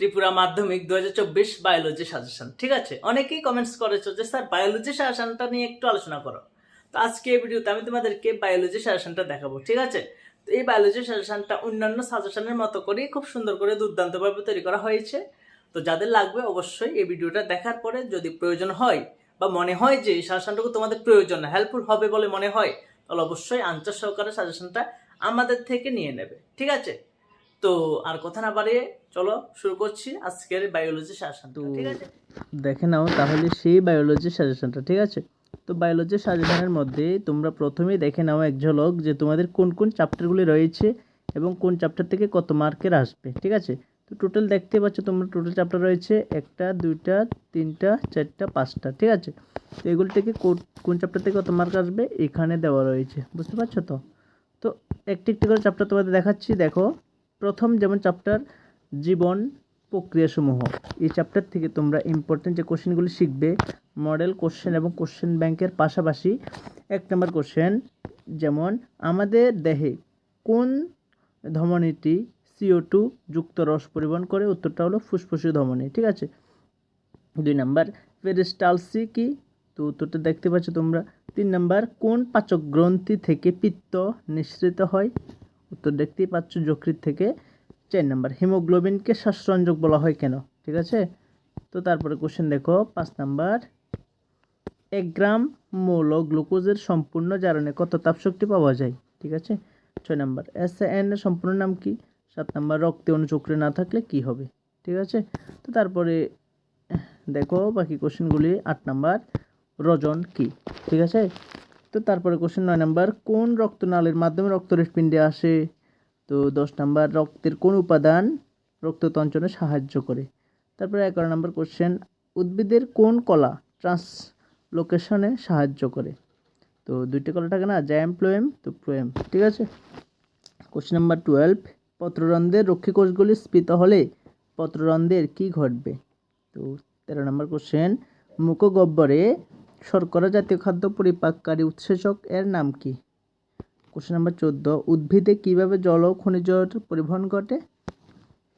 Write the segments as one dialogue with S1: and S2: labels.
S1: ত্রিপুরা মাধ্যমিক দু হাজার চব্বিশ বায়োলজি সাজেশন ঠিক আছে? অনেকেই কমেন্টস করেছ যে, স্যার বায়োলজি সাজেশনটা নিয়ে একটু আলোচনা করো। তো আজকে এই ভিডিওতে আমি তোমাদেরকে বায়োলজি সাজেশনটা দেখাবো, ঠিক আছে? তো এই বায়োলজি সাজেশনটা অন্যান্য সাজেশনের মতো করেই খুব সুন্দর করে দুর্দান্তভাবে তৈরি করা হয়েছে। তো যাদের লাগবে অবশ্যই এই ভিডিওটা দেখার পরে যদি প্রয়োজন হয় বা মনে হয় যে এই সাজেশনটুকু তোমাদের প্রয়োজন হেল্পফুল হবে বলে মনে হয়, তাহলে অবশ্যই আঞ্চল সহকারে সাজেশনটা আমাদের থেকে নিয়ে নেবে, ঠিক আছে? তো আর কথা না বাড়িয়ে চলো শুরু করছি আজকের বায়োলজি সাজেশন ঠিক আছে?
S2: দেখে নাও তাহলে সেই বায়োলজি সাজেশনটা ঠিক আছে? তো বায়োলজি সাজেশনের মধ্যে তোমরা প্রথমেই দেখে নাও এক ঝলক যে তোমাদের কোন কোন চ্যাপ্টারগুলি রয়েছে এবং কোন চ্যাপ্টার থেকে কত মার্কের আসবে, ঠিক আছে? তো টোটাল দেখতে পাচ্ছ তোমরা টোটাল চ্যাপ্টার রয়েছে একটা, দুইটা, তিনটা, চারটা, পাঁচটা, ঠিক আছে? তো এগুলি থেকে কোন চ্যাপ্টার থেকে কত মার্ক আসবে? এখানে দেওয়া রয়েছে, বুঝতে পারছ তো? তো একটি একটি করে চ্যাপ্টার তোমাদের দেখাচ্ছি, দেখো। প্রথম যেমন চ্যাপ্টার জীবন প্রক্রিয়াসমূহ। এই চ্যাপ্টার থেকে তোমরা ইম্পর্টেন্ট যে কোশ্চেনগুলি শিখবে মডেল কোশ্চেন এবং কোশ্চেন ব্যাংকের পাশাপাশি এক নম্বর কোশ্চেন যেমন, আমাদের দেহে কোন ধমনীটি সিও টু যুক্ত রস পরিবহন করে? উত্তরটা হলো ফুসফুসীয় ধমনী, ঠিক আছে? দুই নাম্বার পেরিস্টালসি কি? তো উত্তরটা দেখতে পাচ্ছ তোমরা। তিন নাম্বার কোন পাচক গ্রন্থি থেকে পিত্ত নিঃসৃত হয়? উত্তর দেখতেই পাচ্ছ যকৃত থেকে চার নাম্বার। হিমোগ্লোবিনকে শ্বাসরঞ্জক বলা হয় কেন? ঠিক আছে? তো তারপরে কোশ্চেন দেখো, পাঁচ নাম্বার। এক গ্রাম মৌল গ্লুকোজের সম্পূর্ণ জারণে কত তাপশক্তি পাওয়া যায়? ঠিক আছে? ছয় নাম্বার এস এন এর সম্পূর্ণ নাম কি? সাত নাম্বার, রক্তে অনুচক্রে না থাকলে কি হবে? ঠিক আছে? তো তারপরে দেখো বাকি কোশ্চেনগুলি আট নাম্বার, রজন কি? ঠিক আছে? তো তারপরে কোশ্চেন নয় নাম্বার কোন রক্তনালীর মাধ্যমে রক্ত হৃৎপিণ্ডে আসে? তো দশ নাম্বার রক্তের কোন উপাদান রক্ততঞ্চনে সাহায্য করে? তারপরে এগারো নাম্বার কোশ্চেন উদ্ভিদের কোন কলা ট্রান্সলোকেশনে সাহায্য করে? তো দুইটা কলা থাকে না জ্যাম প্লোয়েম তো প্লোয়েম ঠিক আছে? কোশ্চেন নাম্বার টুয়েলভ পত্ররন্ধ্রের রক্ষী কোষগুলি স্ফীত হলে পত্ররন্ধ্রের কি ঘটবে? তো তেরো নম্বর কোশ্চেন মুখগহ্বরে শর্করা জাতীয় খাদ্য পরিপাককারী উৎসেচক এর নাম কি? কোশ্চেন নাম্বার চোদ্দ, উদ্ভিদে কীভাবে জল ও খনিজের পরিবহন ঘটে?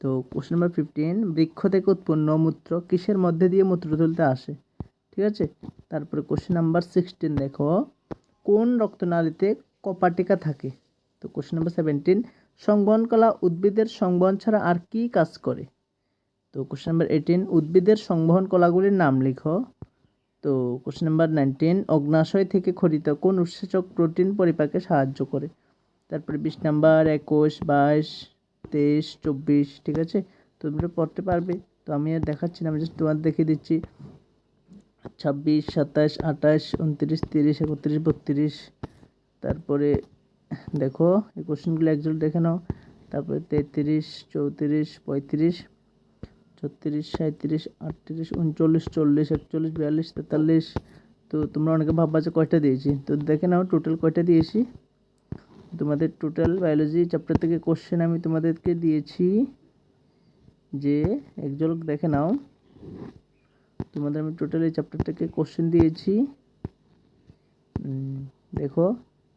S2: তো কোশ্চেন নাম্বার ফিফটিন বৃক্ষ থেকে উৎপন্ন মূত্র কিসের মধ্যে দিয়ে মূত্র তুলতে আসে? ঠিক আছে? তারপরে কোশ্চেন নাম্বার সিক্সটিন দেখো, কোন রক্তনালীতে কপাটিকা থাকে? তো কোশ্চেন নাম্বার সেভেন্টিন সংবহন কলা উদ্ভিদের সংবহন ছাড়া আর কি কাজ করে? তো কোশ্চেন নাম্বার এইটিন উদ্ভিদের সংবহন কলাগুলির নাম লিখো। তো কোশ্চেন নাম্বার নাইনটিন অগ্নাশয় থেকে খরিত কোন উৎসেচক প্রোটিন পরিপাকে সাহায্য করে? তারপরে বিশ নাম্বার একুশ, বাইশ, তেইশ, চব্বিশ, ঠিক আছে? তোমরা পড়তে পারবে। তো আমি আর দেখাচ্ছি না, আমি জাস্ট তোমার দেখিয়ে দিচ্ছি। ছাব্বিশ, সাতাশ, আঠাশ, উনত্রিশ, তিরিশ, একত্রিশ, বত্রিশ। তারপরে দেখো, এই কোশ্চেনগুলো একজন দেখে নাও। তারপরে তেত্রিশ, চৌত্রিশ, পঁয়ত্রিশ ছত্রিশ সাঁত্রিশ আটত্রিশ, উনচল্লিশ, চল্লিশ, একচল্লিশ, বিয়াল্লিশ, তেতাল্লিশ। তো তোমরা অনেকে ভাববা যে কয়টা দিয়েছি? তো দেখে নাও টোটাল কয়টা দিয়েছি। তোমাদের টোটাল বায়োলজি চ্যাপ্টার থেকে কোশ্চেন আমি তোমাদেরকে দিয়েছি যে একজন দেখে নাও। তোমাদের আমি টোটাল এই চ্যাপ্টার থেকে কোশ্চেন দিয়েছি। দেখো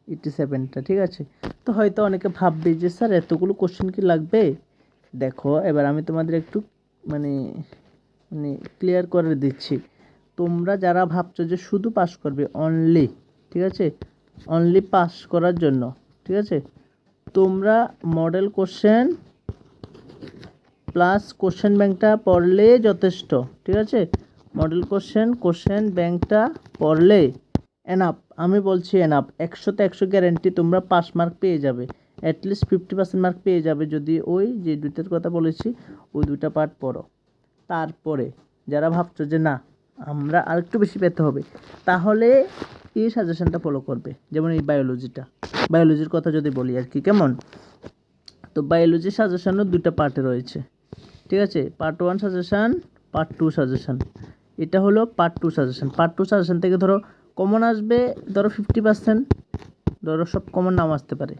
S2: এইটি সেভেনটা ঠিক আছে? তো হয়তো অনেকে ভাববে যে, স্যার, এতগুলো কোশ্চেন কি লাগবে? দেখো, এবার আমি তোমাদের একটু মানে মানে ক্লিয়ার করে দিচ্ছি। তোমরা যারা ভাবছ যে শুধু পাস করবে অনলি ঠিক আছে? অনলি পাস করার জন্য, ঠিক আছে? তোমরা মডেল কোশ্চেন প্লাস কোশ্চেন ব্যাংকটা পড়লে যথেষ্ট, ঠিক আছে? মডেল কোশ্চেন কোশ্চেন ব্যাংকটা পড়লে এনাপ আমি বলছি এনাপ একশোতে একশো গ্যারেন্টি তোমরা পাস মার্ক পেয়ে যাবে। অ্যাটলিস্ট ফিফটি পার্সেন্ট মার্ক পেয়ে যাবে যদি ওই যে দুইটার কথা বলেছি, ওই দুইটা পার্ট পড়ো। তারপরে যারা ভাবছ যে না, আমরা আরেকটু বেশি পেতে হবে, তাহলে এই সাজেশনটা ফলো করবে। যেমন এই বায়োলজিটা বায়োলজির কথা যদি বলি আর কি, কেমন? তো বায়োলজি সাজেশনও দুইটা পার্টে রয়েছে। ঠিক আছে? Part one suggestion part two suggestion এটা হলো part two suggestion part two suggestion থেকে ধরো কমন আসবে, ধরো ফিফটি পার্সেন্ট ধরো সব কমন নাম আসতে পারে।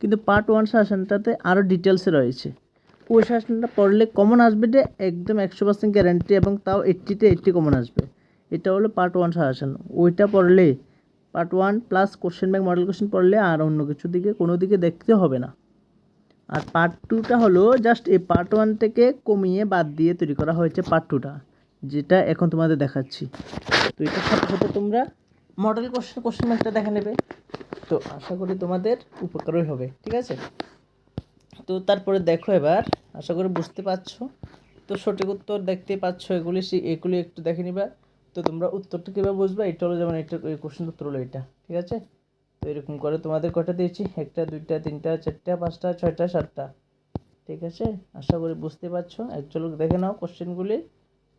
S2: কিন্তু পার্ট ওয়ান সাজেশানটাতে আরও ডিটেলসে রয়েছে। ওই সাজেশানটা পড়লে কমন আসবে যে একদম একশো পার্সেন্ট গ্যারান্টি এবং তাও এইট্টিতে এইট্টি কমন আসবে। এটা হলো পার্ট ওয়ান সাজেশান ওইটা পড়লে part one plus question bank model question পড়লে আর অন্য কিছু দিকে, কোনো দিকে দেখতে হবে না। আর পার্ট টুটা হলো জাস্ট এই পার্ট ওয়ান থেকে কমিয়ে বাদ দিয়ে তৈরি করা হয়েছে পার্ট টুটা যেটা এখন তোমাদের দেখাচ্ছি। তো এটা সাথে সাথে তোমরা মডেল কোশ্চেন কোশ্চেন ম্যাথটা দেখে নেবে। তো আশা করি তোমাদের উপকারই হবে, ঠিক আছে? তো তারপরে দেখো এবার, আশা করি বুঝতে পারছ। তো সঠিক উত্তর দেখতে পাচ্ছ এগুলি এগুলি একটু দেখে নিবা। তো তোমরা উত্তরটা কীভাবে বুঝবে? এটা হলো যেমন এটা কোশ্চেন উত্তর হলো এটা, ঠিক আছে? তো এরকম করে তোমাদের কটা দিয়েছি? একটা, দুইটা, তিনটা, চারটা, পাঁচটা, ছয়টা, সাতটা, ঠিক আছে? আশা করি বুঝতে পারছ। এক ঝলক দেখে নাও কোশ্চেনগুলি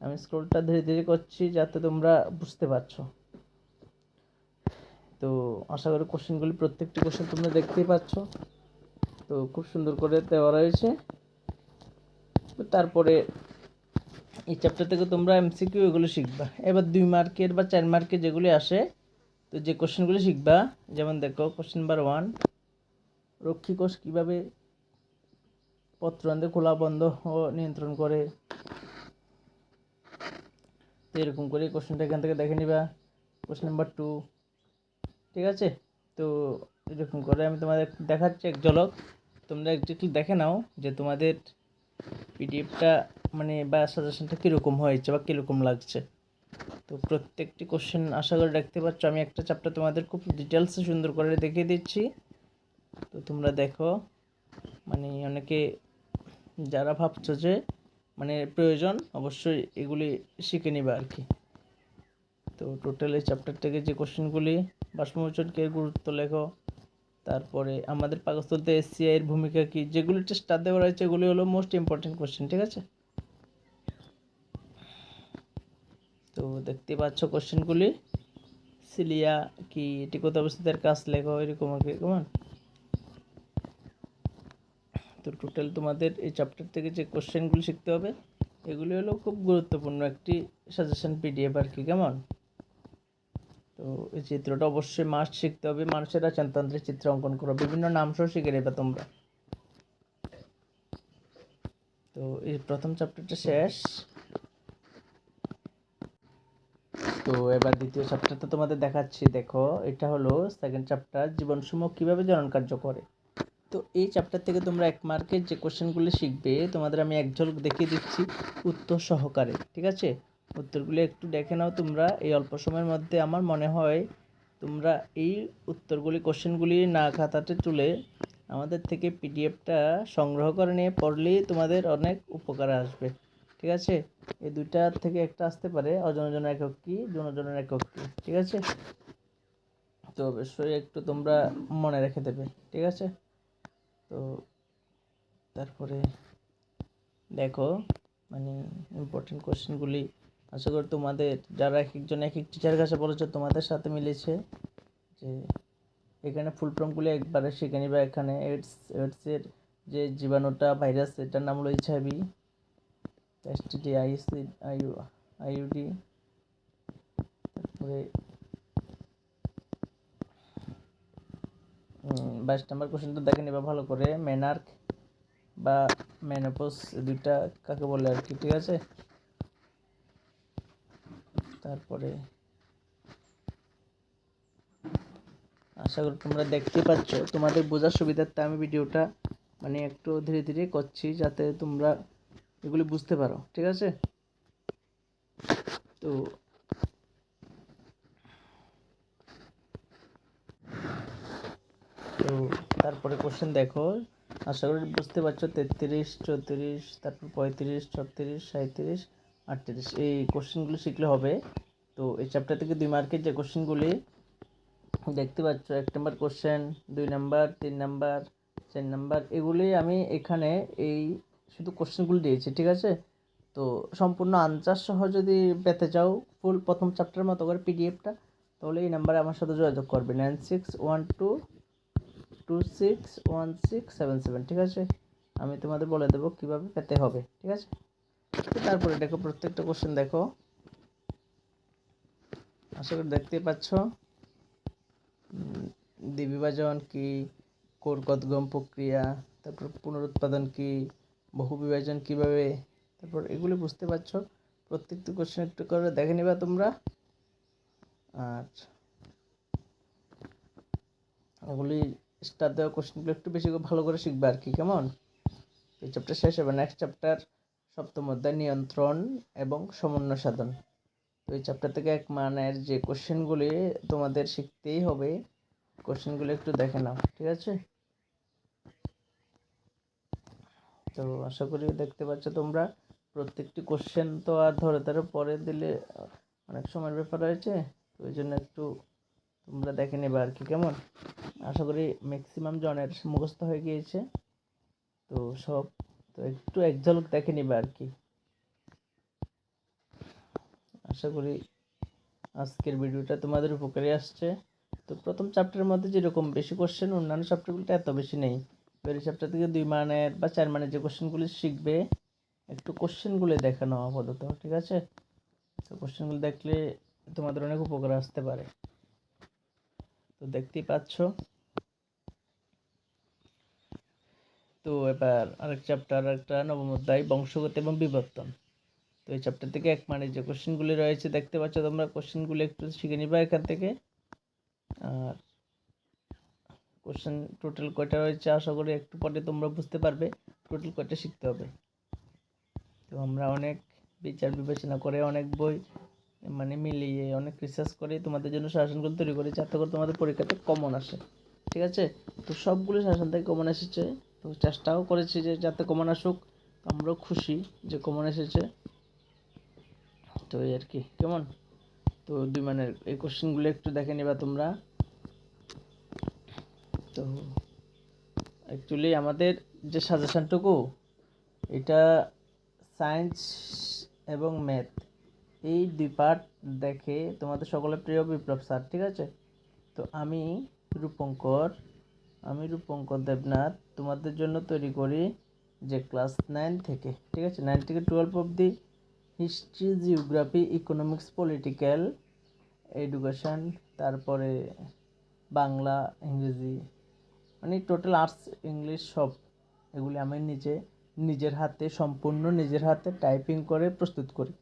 S2: আমি স্ক্রোলটা ধীরে ধীরে করছি যাতে তোমরা বুঝতে পারছ। তো আশা করি কোশ্চেনগুলি প্রত্যেকটি কোশ্চেন তোমরা দেখতেই পাচ্ছ। তো খুব সুন্দর করে দেওয়া রয়েছে। তো তারপরে এই চ্যাপ্টার থেকে তোমরা এমসিকিউ এগুলো শিখবা। এবার দুই মার্কের বা চার মার্কের যেগুলি আসে, তো যে কোশ্চেনগুলি শিখবা, যেমন দেখো কোশ্চেন নাম্বার ওয়ান রক্ষী কোষ কীভাবে পত্রান্তে খোলা বন্ধ নিয়ন্ত্রণ করে? এরকম করে কোশ্চেনটা এখান থেকে দেখে নিবা। কোশ্চেন নাম্বার টু ঠিক আছে? তো এরকম করে আমি তোমাদের দেখাচ্ছি এক ঝলক। তোমরা একটু দেখে নাও যে তোমাদের পিডিএফটা মানে বা সাজেশনটা কীরকম হয়েছে বা কীরকম লাগছে। তো প্রত্যেকটি কোশ্চেন আশা করে দেখতে পাচ্ছ। আমি একটা চ্যাপ্টার তোমাদের খুব ডিটেলসে সুন্দর করে দেখিয়ে দিচ্ছি। তো তোমরা দেখো মানে অনেকে যারা ভাবছ যে মানে প্রয়োজন, অবশ্যই এগুলি শিখে নিবে আর কি। তো টোটাল এই চ্যাপ্টার থেকে যে কোশ্চেনগুলি বাষ্পমোচনকে গুরুত্ব লেখো। তারপরে আমাদের এসসিআই এর ভূমিকা কি? যেগুলি স্টার দেওয়া রয়েছে, এগুলি হলো মোস্ট ইম্পর্টেন্ট কোশ্চেন ঠিক আছে? তো দেখতে পাচ্ছ কোশ্চেনগুলি সিলিয়া কি এটি কোথায় অবস্থিত এর কাজ লেখো? এরকম আর কি কেমন? তো টোটাল তোমাদের এই চ্যাপ্টার থেকে যে কোশ্চেনগুলি শিখতে হবে, এগুলি হলো খুব গুরুত্বপূর্ণ একটি সাজেশন পিডিএফ আর কি, কেমন? তো এই চিত্রটা অবশ্যই মাস্ট শিখতে হবে। মানুষের রাজতন্ত্রের চিত্র অঙ্কন করো। বিভিন্ন নাম সহ শিখে নেবে তোমরা। তো এই প্রথম চ্যাপ্টারটা শেষ। তো এবার দ্বিতীয় চ্যাপ্টারটা তোমাদের দেখাচ্ছি। দেখো, এটা হলো সেকেন্ড চ্যাপ্টার জীবনসমূহ কীভাবে জনন কার্য করে। তো এই চ্যাপ্টার থেকে তোমরা এক মার্কের যে কোশ্চেনগুলি শিখবে, তোমাদের আমি এক ঝলক দেখিয়ে দিচ্ছি। উত্তর সহকারে, ঠিক আছে? উত্তরগুলি একটু দেখে নাও তোমরা। এই অল্প সময়ের মধ্যে আমার মনে হয় তোমরা এই উত্তরগুলি, কোশ্চেনগুলি না খাতাতে তুলে আমাদের থেকে পিডিএফটা সংগ্রহ করে নিয়ে পড়লেই তোমাদের অনেক উপকারে আসবে। ঠিক আছে? এই দুইটা থেকে একটা আসতে পারে, অজনজন একক কি জনজনের একক কি, ঠিক আছে? তো অবশ্যই একটু তোমরা মনে রেখে দেবে, ঠিক আছে? তো তারপরে দেখো মানে ইম্পর্টেন্ট কোশ্চেনগুলি আশা করি তোমাদের, যারা এক একজন এক এক টিচার কাছে বলেছে তোমাদের সাথে মিলেছে যে এখানে ফুল ফর্মগুলি একবারে শিখে নিবা। এখানে এইডস এইডসের যে জীবাণুটা ভাইরাস এটার নাম হলো HIV STD IC IU IUD তারপরে বাইশ নম্বর কোশ্চেনটা দেখে নিবা ভালো করে। মেনার্ক বা মেনোপোস দুইটা কাকে বলে আর কি, ঠিক আছে? তারপরে আশা করি তোমরা দেখতে পাচ্ছ। তোমাদের বোঝার সুবিধার্থে আমি ভিডিওটা মানে একটু ধীরে ধীরে করছি যাতে তোমরা এগুলি বুঝতে পারো, ঠিক আছে? তো তো তারপরে কোশ্চেন দেখো। আশা করি বুঝতে পারছ, তেত্রিশ, চৌত্রিশ, তারপর পঁয়ত্রিশ, ছত্রিশ সাঁত্রিশ আটত্রিশ, এই কোশ্চেনগুলো শিখলে হবে। তো এই চ্যাপ্টার থেকে দুই মার্কের যে কোশ্চেনগুলি, দেখতে পাচ্ছ, এক নম্বর কোশ্চেন, দুই নাম্বার, তিন নাম্বার, চার নাম্বার, এগুলি আমি এখানে এই শুধু কোশ্চেনগুলো দিয়েছি, ঠিক আছে? তো সম্পূর্ণ আনসার সহ যদি পেতে চাও ফুল প্রথম চ্যাপ্টার মতো করে পিডিএফটা তাহলে এই নাম্বারে আমার সাথে যোগাযোগ করবে। Nine six one two two six one six seven seven ঠিক আছে? আমি তোমাদের বলে দেবো কীভাবে পেতে হবে, ঠিক আছে? তারপরে দেখো প্রত্যেকটা কোশ্চেন দেখো। আশা করি দেখতেই পাচ্ছ দ্বিবিভাজন কি কোরকদগম প্রক্রিয়া, তারপর পুনরুৎপাদন কি, বহু বিভাজন কীভাবে, তারপর এগুলি বুঝতে পারছ। প্রত্যেকটি কোশ্চেন একটু করে দেখে নিবা তোমরা। আর ওগুলি স্টার দেওয়া কোশ্চেনগুলো একটু বেশি ভালো করে শিখবে আর কি, কেমন? এই চ্যাপ্টার শেষ হবে নেক্সট চ্যাপ্টার সপ্তম অধ্যায়, নিয়ন্ত্রণ এবং সমন্বয় সাধন। তো এই চ্যাপ্টার থেকে এক মানের যে কোশ্চেনগুলি তোমাদের শিখতেই হবে কোশ্চেনগুলো একটু দেখে নাও, ঠিক আছে? তো আশা করি দেখতে পাচ্ছ তোমরা, প্রত্যেকটি কোশ্চেন তো আর ধরে ধরে পরে দিলে অনেক সময়ের ব্যাপার রয়েছে, তো ওই জন্য একটু তোমরা দেখে নেবে আর কি, কেমন? আশা করি ম্যাক্সিমাম জনের মুখস্থ হয়ে গিয়েছে। তো সব তো একটু এক ঝলক দেখে নিবে আর কি। আশা করি আজকের ভিডিওটা তোমাদের উপকারে আসছে। তো প্রথম চ্যাপ্টারের মধ্যে যেরকম বেশি কোশ্চেন অন্যান্য চ্যাপ্টারগুলোতে এত বেশি নেই। এই চ্যাপ্টার থেকে দুই মানের বা চার মানের যে কোশ্চেনগুলি শিখবে, একটু কোশ্চেনগুলো দেখানো আপাতত, ঠিক আছে? তো কোশ্চেনগুলো দেখলে তোমাদের অনেক উপকার আসতে পারে। তো দেখতেই পাচ্ছ। তো এবার আরেক চ্যাপ্টার একটা নবম অধ্যায়, বংশগত এবং বিবর্তন। তো এই চ্যাপ্টার থেকে এক মানে যে কোশ্চেনগুলি রয়েছে, দেখতে পাচ্ছ তোমরা কোশ্চেনগুলো একটু শিখে নিবা এখান থেকে। আর কোশ্চেন টোটাল কয়টা রয়েছে, আশা করি একটু পরে তোমরা বুঝতে পারবে টোটাল কয়টা শিখতে হবে। তো আমরা অনেক বিচার বিবেচনা করে, অনেক বই মানে মিলিয়ে, অনেক রিসার্চ করে তোমাদের জন্য শাসনগুলো তৈরি করেছি। যাতে করে তোমাদের পরীক্ষাতে কমন আসে। ঠিক আছে? তো সবগুলো শাসন থেকে কমন এসেছে। তো চেষ্টাও করেছি যে যাতে কমন আসুক, আমরাও খুশি যে কমন এসেছে। তো এই আর কি, কেমন? তো দুই মানের এই কোশ্চেনগুলো একটু দেখে নিবা তোমরা। তো অ্যাকচুয়ালি আমাদের যে সাজেশনটুকু এটা সায়েন্স এবং ম্যাথ এই দুই পার্ট দেখে তোমাদের সকলের প্রিয় বিপ্লব স্যার ঠিক আছে? তো আমি রূপঙ্কর আমি রূপঙ্কর দেবনাথ তোমাদের জন্য তৈরি করি যে ক্লাস নাইন থেকে, ঠিক আছে? নাইন থেকে টুয়েলভ অবধি history, geography, economics, political, education, তারপরে বাংলা, ইংরেজি মানে টোটাল আর্টস, ইংলিশ সব এগুলি আমি নিজে, নিজের হাতে, সম্পূর্ণ নিজের হাতে টাইপিং করে প্রস্তুত করি।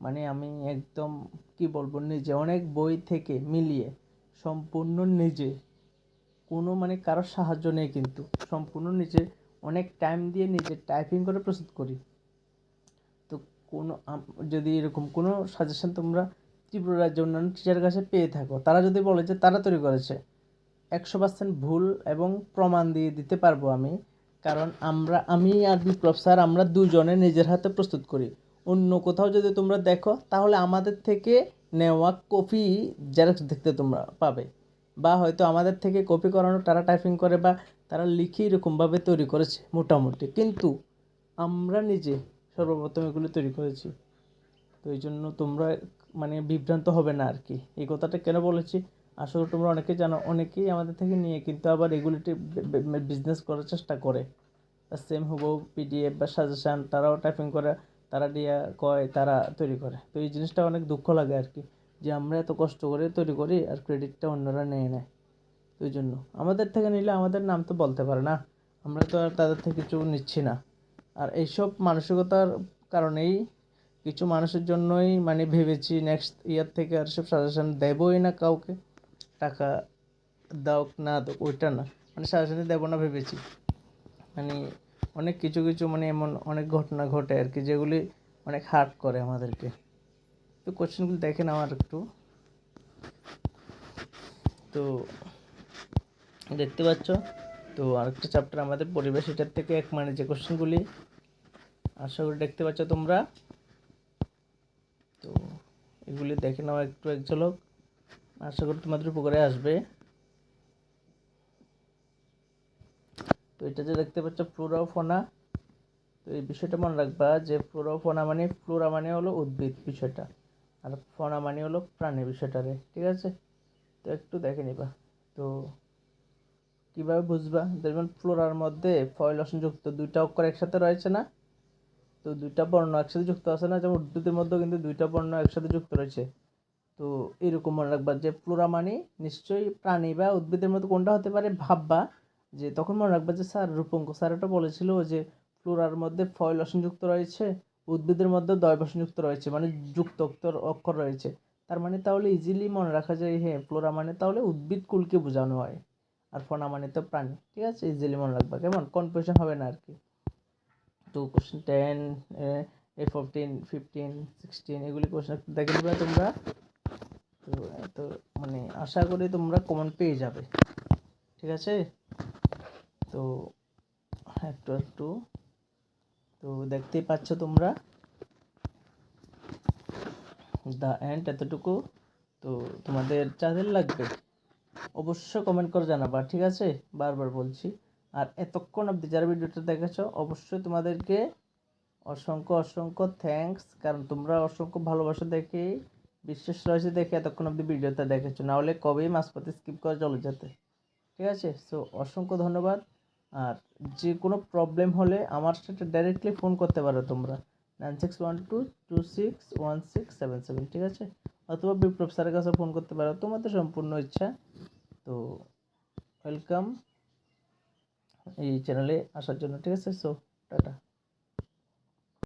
S2: মানে আমি একদম, কি বলব, নিজে অনেক বই থেকে মিলিয়ে সম্পূর্ণ নিজে কোনো মানে কারোর সাহায্য নেই কিন্তু। সম্পূর্ণ নিজে অনেক টাইম দিয়ে নিজে টাইপিং করে প্রস্তুত করি। তো কোনো যদি এরকম কোনো সাজেশন তোমরা ত্রিপুরা রাজ্যের অন্যান্য টিচারের কাছে পেয়ে থাকো, তারা যদি বলে যে তারা তৈরি করেছে, একশো পার্সেন্ট ভুল এবং প্রমাণ দিয়ে দিতে পারব আমি, কারণ আমরা, আমি আর বিপ্লব স্যার আমরা দুজনে নিজের হাতে প্রস্তুত করি। অন্য কোথাও যদি তোমরা দেখো, তাহলে আমাদের থেকে নেওয়া কপি জেরক্স দেখতে তোমরা পাবে। বা হয়তো আমাদের থেকে কপি করানো, তারা টাইপিং করে বা তারা লিখে এরকমভাবে তৈরি করেছে মোটামুটি। কিন্তু আমরা নিজে সর্বপ্রথম এগুলো তৈরি করেছি। তো এই জন্য তোমরা মানে বিভ্রান্ত হবে না আর কি। এই কথাটা কেন বলেছি? আসলে তোমরা অনেকে জানো, অনেকেই আমাদের থেকে নিয়ে কিন্তু আবার এগুলিতে বিজনেস করার চেষ্টা করে। সেম হব পিডিএফ বা সাজেশান তারাও টাইপিং করে, তারা দিয়ে কয়, তারা তৈরি করে। তো এই জিনিসটা অনেক দুঃখ লাগে আর কি। যে আমরা এত কষ্ট করে তৈরি করি আর ক্রেডিটটা অন্যরা নিয়ে নেয় এই জন্য। আমাদের থেকে নিলে আমাদের নাম তো বলতে পারে না। আমরা তো আর তাদের থেকে কিছু নিচ্ছি না। আর এইসব মানসিকতার কারণেই কিছু মানুষের জন্যই মানে ভেবেছি নেক্সট ইয়ার থেকে আর সব সাজেশন দেবই না কাউকে। টাকা দাও না ওইটা না। মানে সাজেশন দেবো না ভেবেছি। মানে অনেক কিছু কিছু মানে এমন অনেক ঘটনা ঘটে আর কি, যেগুলি অনেক হার্ট করে আমাদেরকে। তো কোশ্চেনগুলো দেখে নাও আর একটু। তো দেখতে পাচ্ছ, তো আরেকটা চ্যাপ্টার আমাদের পরিবেশ, এটার থেকে এক মানে যে কোশ্চেনগুলি আশা করি দেখতে পাচ্ছ তোমরা। তো এগুলি দেখে নাও একটু এক ঝলক। আশা করি তোমাদের উপকারে আসবে। তো এটা যে দেখতে পাচ্ছ ফ্লোরা ফোনা তো এই বিষয়টা মনে রাখবা যে ফ্লোরা ও ফোনা মানে ফ্লোরা মানে হলো উদ্ভিদ বিষয়টা। আর ফোনা মানে হলো প্রাণী বিষয়টারে, ঠিক আছে? তো একটু দেখে নিবা। তো কীভাবে বুঝবা? দেখবেন ফ্লোরার মধ্যে ফয়েল যুক্ত দুইটা অক্ষর একসাথে রয়েছে না? তো দুইটা বর্ণ একসাথে যুক্ত আছে না? যেমন উদ্ভিদের মধ্যেও কিন্তু দুইটা বর্ণ একসাথে যুক্ত রয়েছে। তো এরকম মনে রাখবা যে ফ্লোরা মানে নিশ্চয়ই প্রাণী বা উদ্ভিদের মধ্যে কোনটা হতে পারে? ভাববা। যে তখন মনে রাখবা যে স্যার রূপঙ্ক স্যার এটা বলেছিল যে ফ্লোরার মধ্যে ফয়েল যুক্ত রয়েছে উদ্ভিদের মধ্যে দয় যুক্ত রয়েছে মানে যুক্ত অক্ষর অক্ষর রয়েছে। তার মানে তাহলে ইজিলি মনে রাখা যায় হ্যাঁ ফ্লোরা মানে তাহলে উদ্ভিদ কুলকে বোঝানো হয় আর ফোনা মানে তো প্রাণী, ঠিক আছে? ইজিলি মনে রাখবা, কেমন? কনফিউশন হবে না আর কি। তো question ten A fourteen fifteen sixteen এগুলি কোশ্চেন দেখে নেবে তোমরা। তো তো মানে আশা করি তোমরা কমন পেয়ে যাবে, ঠিক আছে? তো একটু একটু। তো দেখতেই পাচ্ছ তোমরা। দ্য এন্ড এতটুকু। তো তোমাদের যাদের লাগবে, অবশ্য কমেন্ট করে জানাবা, ঠিক আছে? বারবার বলছি। আর এতক্ষণ অবধি যারা ভিডিওটা দেখেছ, অবশ্যই তোমাদেরকে অসংখ্য অসংখ্য থ্যাঙ্কস কারণ তোমরা অসংখ্য ভালোবাসা দেখে, বিশ্বাস রয়েছে দেখে এতক্ষণ অবধি ভিডিওটা দেখেছ। নাহলে কবেই মাঝপথে স্কিপ করে চলে যেতে। ঠিক আছে? সো অসংখ্য ধন্যবাদ। আর যে কোনো প্রবলেম হলে আমার সাথে ডাইরেক্টলি ফোন করতে পারো তোমরা। Nine six one two two six one six seven seven ঠিক আছে? অথবা বিপ্লব স্যারের কাছে ফোন করতে পারো। তোমাদের সম্পূর্ণ ইচ্ছা। তো ওয়েলকাম এই চ্যানেলে আসার জন্য, ঠিক আছে? So tata.